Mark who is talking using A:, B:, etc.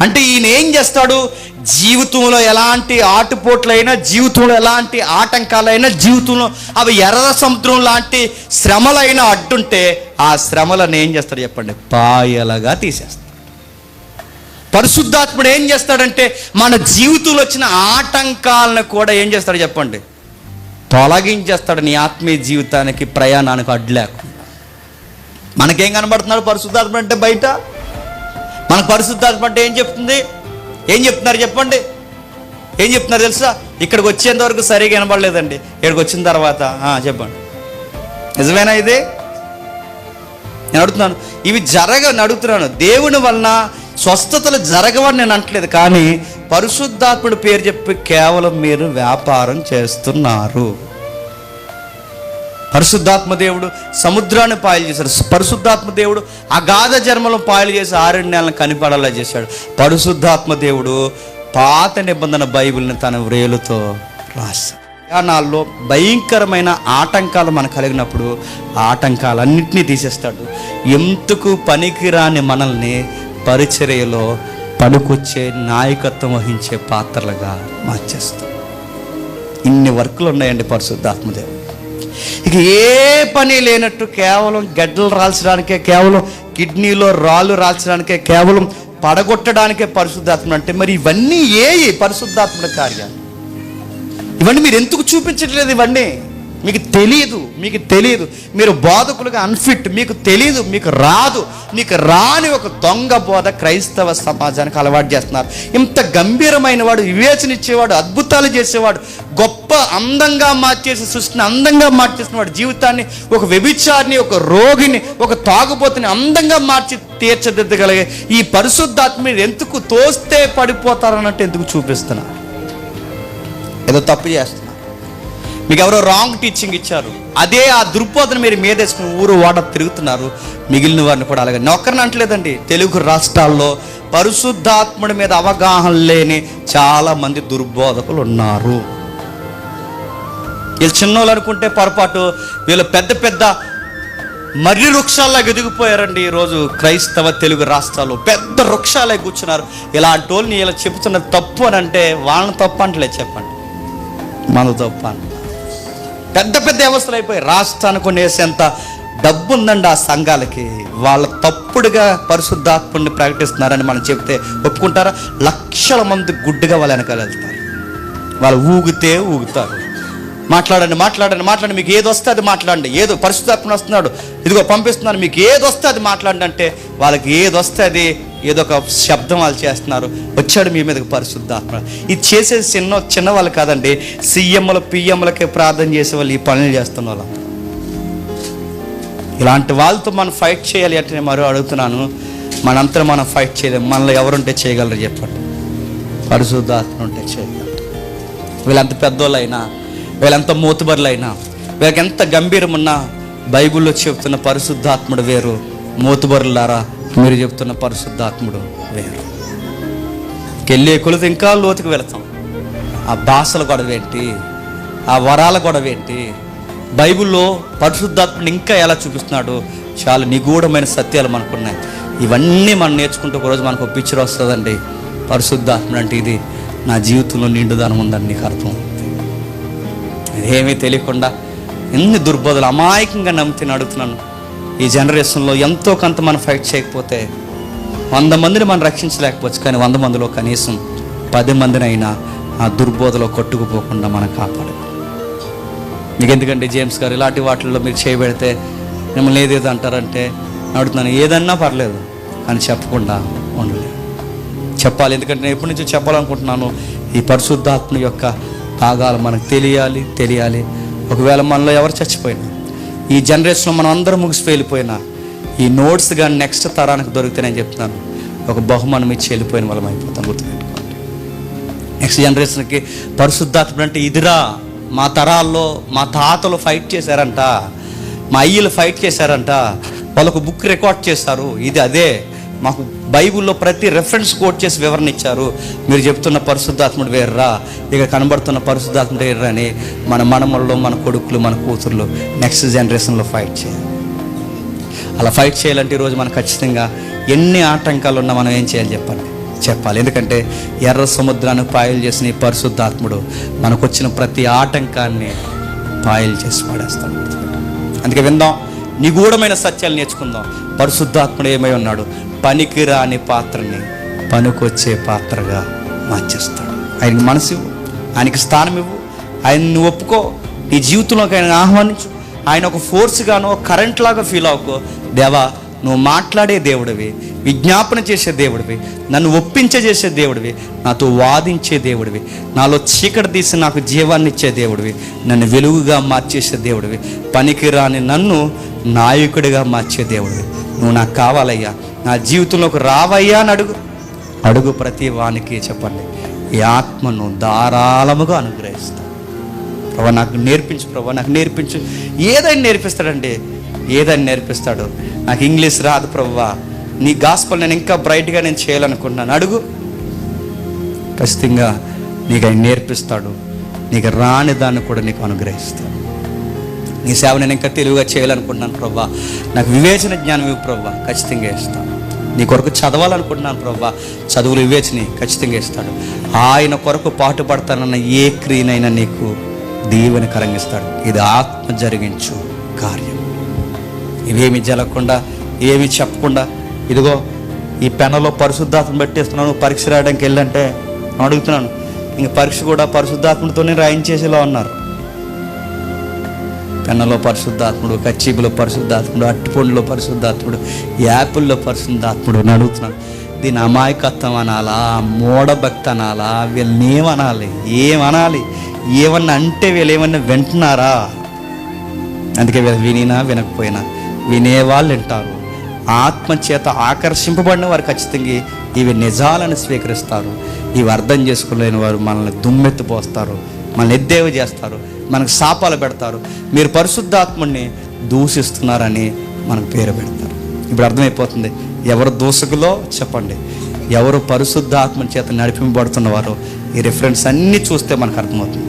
A: అంటే ఈయన ఏం చేస్తాడు? జీవితంలో ఎలాంటి ఆటుపోట్లైనా జీవితంలో ఎలాంటి ఆటంకాలైనా జీవితంలో అవి ఎర్ర సముద్రం లాంటి శ్రమలైనా అడ్డుంటే ఆ శ్రమలను ఏం చేస్తాడు చెప్పండి? పాయలగా తీసేస్తాడు. పరిశుద్ధాత్ముడు ఏం చేస్తాడంటే మన జీవితంలో వచ్చిన ఆటంకాలను కూడా ఏం చేస్తాడు చెప్పండి? తొలగించేస్తాడు నీ ఆత్మీయ జీవితానికి ప్రయాణానికి అడ్డు లేకుండా. మనకేం కనబడుతున్నాడు పరిశుద్ధాత్మ అంటే బయట? మన పరిశుద్ధాత్మ అంటే ఏం చెప్తుంది? ఏం చెప్తున్నారు చెప్పండి. ఏం చెప్తున్నారు తెలుసా? ఇక్కడికి వచ్చేంత వరకు సరిగా వినబడలేదండి. ఇక్కడికి వచ్చిన తర్వాత చెప్పండి. నిజమేనా ఇది? నేను అడుగుతున్నాను. ఇవి జరగ అడుగుతున్నాను. దేవుని వలన స్వస్థతలు జరగవని నేను అంటలేదు కానీ పరిశుద్ధాత్ముడి పేరు చెప్పి కేవలం మీరు వ్యాపారం చేస్తున్నారు. పరిశుద్ధాత్మ దేవుడు సముద్రాన్ని పాయలు చేశాడు. పరిశుద్ధాత్మ దేవుడు అగాధ జన్మలో పాయలు చేసి ఆరేడు నెలలను కనిపడేలా చేశాడు. పరిశుద్ధాత్మ దేవుడు పాత నిబంధన బైబిల్ని తన వ్రేలుతో రాశాడు. ప్రయాణాల్లో భయంకరమైన ఆటంకాలు మనకు కలిగినప్పుడు ఆ ఆటంకాలన్నింటినీ తీసేస్తాడు. ఎందుకు పనికిరాని మనల్ని పరిచర్యలో పనికొచ్చే నాయకత్వం వహించే పాత్రలుగా మార్చేస్తాడు. ఇన్ని వర్కులు ఉన్నాయండి పరిశుద్ధాత్మదేవుడు ఇక ఏ పని లేనట్టు కేవలం గడ్డలు రాల్చడానికే కేవలం కిడ్నీలో రాళ్ళు రాల్చడానికే కేవలం పడగొట్టడానికే పరిశుద్ధాత్మ అంటే మరి ఇవన్నీ ఏ పరిశుద్ధాత్మ కార్యాలు? ఇవన్నీ మీరు ఎందుకు చూపించట్లేదు ఇవన్నీ? మీకు తెలియదు మీకు తెలియదు మీరు బోధకులుగా అన్ఫిట్ మీకు తెలియదు మీకు రాదు మీకు రాని ఒక దొంగ బోధ క్రైస్తవ సమాజానికి అలవాటు చేస్తున్నారు. ఇంత గంభీరమైన వాడు వివేచన ఇచ్చేవాడు అద్భుతాలు చేసేవాడు గొప్ప అందంగా మార్చేసి సృష్టిని అందంగా మార్చేసిన వాడు జీవితాన్ని ఒక వ్యభిచారిని ఒక రోగిని ఒక తాగుబోతుని అందంగా మార్చి తీర్చిదిద్దగలిగే ఈ పరిశుద్ధాత్మ ఎందుకు తోస్తే పడిపోతారన్నట్టు ఎందుకు చూపిస్తున్నారు? ఏదో తప్పు చేస్తున్నారు. మీకు ఎవరో రాంగ్ టీచింగ్ ఇచ్చారు. అదే ఆ దృక్పథం మీరు మీదేసుకుని ఊరు వాడ తిరుగుతున్నారు. మిగిలిన వారిని కూడా అలాగే. నేను ఒక్కరిని అంటలేదండి. తెలుగు రాష్ట్రాల్లో పరిశుద్ధాత్ముడి మీద అవగాహన లేని చాలా మంది దుర్బోధకులు ఉన్నారు. వీళ్ళు చిన్నోళ్ళు అనుకుంటే పొరపాటు. వీళ్ళు పెద్ద పెద్ద మర్రి వృక్షాల్లో ఎదిగిపోయారండి ఈరోజు క్రైస్తవ తెలుగు రాష్ట్రాలు పెద్ద వృక్షాలే కూర్చున్నారు. ఇలాంటి వాళ్ళని ఇలా చెబుతున్న తప్పు అని అంటే వాళ్ళని తప్పు అంటలే చెప్పండి. మన తప్పు అంట. పెద్ద పెద్ద వ్యవస్థలు అయిపోయి రాష్ట్రానికి కొనేసేంత డబ్బు ఉందండి ఆ సంఘాలకి. వాళ్ళ తప్పుడుగా పరిశుద్ధాత్ముడిని ప్రకటిస్తున్నారని మనం చెప్తే ఒప్పుకుంటారా? లక్షల మంది గుడ్డుగా వాళ్ళు వెనకాల వెళ్తారు. వాళ్ళు ఊగితే ఊగుతారు. మాట్లాడండి మాట్లాడండి మాట్లాడండి. మీకు ఏది వస్తే అది మాట్లాడండి. ఏదో పరిశుద్ధాత్మ వస్తున్నాడు. ఇదిగో పంపిస్తున్నాను. మీకు ఏది వస్తే అది మాట్లాడండి అంటే వాళ్ళకి ఏది వస్తే అది ఏదో ఒక శబ్దం వాళ్ళు చేస్తున్నారు. వచ్చాడు మీ మీదకి పరిశుద్ధాత్మ. ఇది చేసేది చిన్న చిన్న వాళ్ళు కాదండి. సీఎంలు పిఎంలకే ప్రార్థన చేసే వాళ్ళు ఈ పనులు చేస్తున్న వాళ్ళు. ఇలాంటి వాళ్ళతో మనం ఫైట్ చేయాలి అంటే నేను మరో అడుగుతున్నాను. మనంతా మనం ఫైట్ చేయలేం. మనలో ఎవరుంటే చేయగలరు చెప్పండి. పరిశుద్ధాత్మ ఉంటే చేయగలరు. వీళ్ళంత పెద్దోళ్ళైనా వీళ్ళంత మూతుబరులైనా వీళ్ళకి ఎంత గంభీరం ఉన్నా బైబిల్లో చెప్తున్న పరిశుద్ధాత్ముడు వేరు. మూతుబరులారా మీరు చెప్తున్న పరిశుద్ధాత్ముడు వేరు. వెళ్ళే కొలత ఇంకా లోతుకు వెళతాం. ఆ భాషల గొడవ ఏంటి? ఆ వరాల గొడవ ఏంటి? బైబిల్లో పరిశుద్ధాత్ముడు ఇంకా ఎలా చూపిస్తున్నాడు? చాలా నిగూఢమైన సత్యాలు మనకున్నాయి. ఇవన్నీ మనం నేర్చుకుంటూ ఒకరోజు మనకు ఒక పిక్చర్ వస్తుందండి. పరిశుద్ధాత్ముడు అంటే ఇది. నా జీవితంలో నిండుదనం ఉందని నీకు అర్థం. ఇదేమీ తెలియకుండా ఎన్ని దుర్బోధలు అమాయకంగా నమ్మితే అడుగుతున్నాను ఈ జనరేషన్లో ఎంతో కొంత మనం ఫైట్ చేయకపోతే వంద మందిని మనం రక్షించలేకపోవచ్చు కానీ వంద మందిలో కనీసం పది మందినైనా ఆ దుర్బోధలో కొట్టుకుపోకుండా మనం కాపాడు మీకు ఎందుకంటే జేమ్స్ గారు ఇలాంటి వాటిల్లో మీరు చేయబెడితే మిమ్మల్ని ఏదేదో అంటారంటే అడుగుతున్నాను ఏదన్నా పర్లేదు అని చెప్పకుండా ఉండలేదు చెప్పాలి ఎందుకంటే నేను ఎప్పటి నుంచో చెప్పాలనుకుంటున్నాను ఈ పరిశుద్ధాత్మ యొక్క భాగాలు మనకు తెలియాలి తెలియాలి. ఒకవేళ మనలో ఎవరు చచ్చిపోయినా ఈ జనరేషన్లో మనం అందరం ముగిసి వెళ్ళిపోయినా ఈ నోట్స్ కానీ నెక్స్ట్ తరానికి దొరికితే నేను చెప్తున్నాను. ఒక బహుమానం ఇచ్చి వెళ్ళిపోయిన వాళ్ళం అయిపోతాం గుర్తుపెట్టుకోండి. నెక్స్ట్ జనరేషన్కి పరిశుద్ధాత్మ అంటే ఇదిరా మా తరాల్లో మా తాతలు ఫైట్ చేశారంట మా అయ్యలు ఫైట్ చేశారంట వాళ్ళకు బుక్ రికార్డ్ చేస్తారు ఇది అదే. మాకు బైబిల్లో ప్రతి రెఫరెన్స్ కోట్ చేసి వివరణ ఇచ్చారు. మీరు చెప్తున్న పరిశుద్ధాత్ముడు వేర్రా ఇక కనబడుతున్న పరిశుద్ధాత్ముడు వేర్రా అని మన మనమల్లో మన కొడుకులు మన కూతుర్లు నెక్స్ట్ జనరేషన్లో ఫైట్ చేయాలి. అలా ఫైట్ చేయాలంటే ఈరోజు మనం ఖచ్చితంగా ఎన్ని ఆటంకాలు ఉన్నా మనం ఏం చేయాలి చెప్పండి? చెప్పాలి. ఎందుకంటే ఎర్ర సముద్రాన్ని పాయలు చేసిన ఈ పరిశుద్ధాత్ముడు మనకు వచ్చిన ప్రతి ఆటంకాన్ని పాయలు చేసి పడేస్తాడు. అందుకే విందాం. నిగూఢమైన సత్యాలు నేర్చుకుందాం. పరిశుద్ధాత్ముడు ఏమై ఉన్నాడు. పనికిరాని పాత్రని పనికొచ్చే పాత్రగా మార్చేస్తాడు. ఆయనకి మనసు ఇవ్వు. ఆయనకి స్థానం ఇవ్వు. ఆయన నువ్వు ఒప్పుకో. నీ జీవితంలోకి ఆయన ఆహ్వానించు. ఆయన ఒక ఫోర్స్గానో కరెంట్ లాగా ఫీల్ అవ్వకో దేవా నువ్వు మాట్లాడే దేవుడివి. విజ్ఞాపన చేసే దేవుడివి. నన్ను ఒప్పించే చేసే దేవుడివి. నాతో వాదించే దేవుడివి. నాలో చీకటి తీసి నాకు జీవాన్ని ఇచ్చే దేవుడివి. నన్ను వెలుగుగా మార్చేసే దేవుడివి. పనికిరాని నన్ను నాయకుడిగా మార్చే దేవుడివి. నువ్వు నాకు కావాలయ్యా. నా జీవితంలోకి రావయ్యా అని అడుగు. అడుగు ప్రతి వానికి చెప్పండి. ఈ ఆత్మను ధారాళముగా అనుగ్రహిస్తాను ప్రభా నాకు నేర్పించు ప్రభా నాకు నేర్పించు. ఏదైనా నేర్పిస్తాడండి. ఏదైనా నేర్పిస్తాడు. నాకు ఇంగ్లీష్ రాదు ప్రభా. నీ గాస్పల్ నేను ఇంకా బ్రైట్గా నేను చేయాలనుకుంటున్నాను. అడుగు. ఖచ్చితంగా నీకు ఆయన నేర్పిస్తాడు. నీకు రాని దాన్ని కూడా నీకు అనుగ్రహిస్తాడు. నీ సేవ నేను ఇంకా తెలివిగా చేయాలనుకుంటున్నాను ప్రభా. నాకు వివేచన జ్ఞానం ఇవ్వు ప్రభా. ఖచ్చితంగా ఇస్తాను నీ కొరకు చదవాలనుకుంటున్నాను ప్రభా. చదువులు వివేచని ఖచ్చితంగా ఇస్తాడు ఆయన కొరకు పాటుపడతానన్న ఏ క్రియనైనా నీకు దీవెని కరంగిస్తాడు ఇది ఆత్మ జరిగించు కార్యం. ఇవేమి జరగకుండా ఏమి చెప్పకుండా ఇదిగో ఈ పెనలో పరిశుద్ధాత్మ పెట్టేస్తున్నాను పరీక్ష రాయడానికి వెళ్ళంటే అడుగుతున్నాను ఇంక పరీక్ష కూడా పరిశుద్ధాత్మతోనే రాయించేసేలా ఉన్నారు. పెన్నలో పరిశుద్ధాత్ముడు కచ్చీపులో పరిశుద్ధాత్ముడు అట్టిపండులో పరిశుద్ధాత్ముడు యాపిల్లో పరిశుద్ధాత్ముడు అని అడుగుతున్నాడు. దీని అమాయకత్వం అనాలా మూఢభక్తి అనాలా వీళ్ళని ఏమనాలి ఏమనాలి ఏమన్నా అంటే వీళ్ళు ఏమన్నా వింటున్నారా? అందుకే వీళ్ళు వినినా వినకపోయినా వినేవాళ్ళు వింటారు. ఆత్మ చేత ఆకర్షింపబడిన వారు ఖచ్చితంగా ఇవి నిజాలను స్వీకరిస్తారు. ఇవి అర్థం చేసుకోలేని వారు మనల్ని దుమ్మెత్తిపోస్తారు మనల్ని ఎద్దేవి చేస్తారు మనకు శాపాలు పెడతారు. మీరు పరిశుద్ధాత్ముడిని దూషిస్తున్నారని మనకు పేరు పెడతారు. ఇప్పుడు అర్థమైపోతుంది. ఎవరు దూషకులో? చెప్పండి. ఎవరు పరిశుద్ధాత్మ చేత నడిపింపబడుతున్నవారో ఈ రిఫరెన్స్ అన్నీ చూస్తే మనకు అర్థమవుతుంది.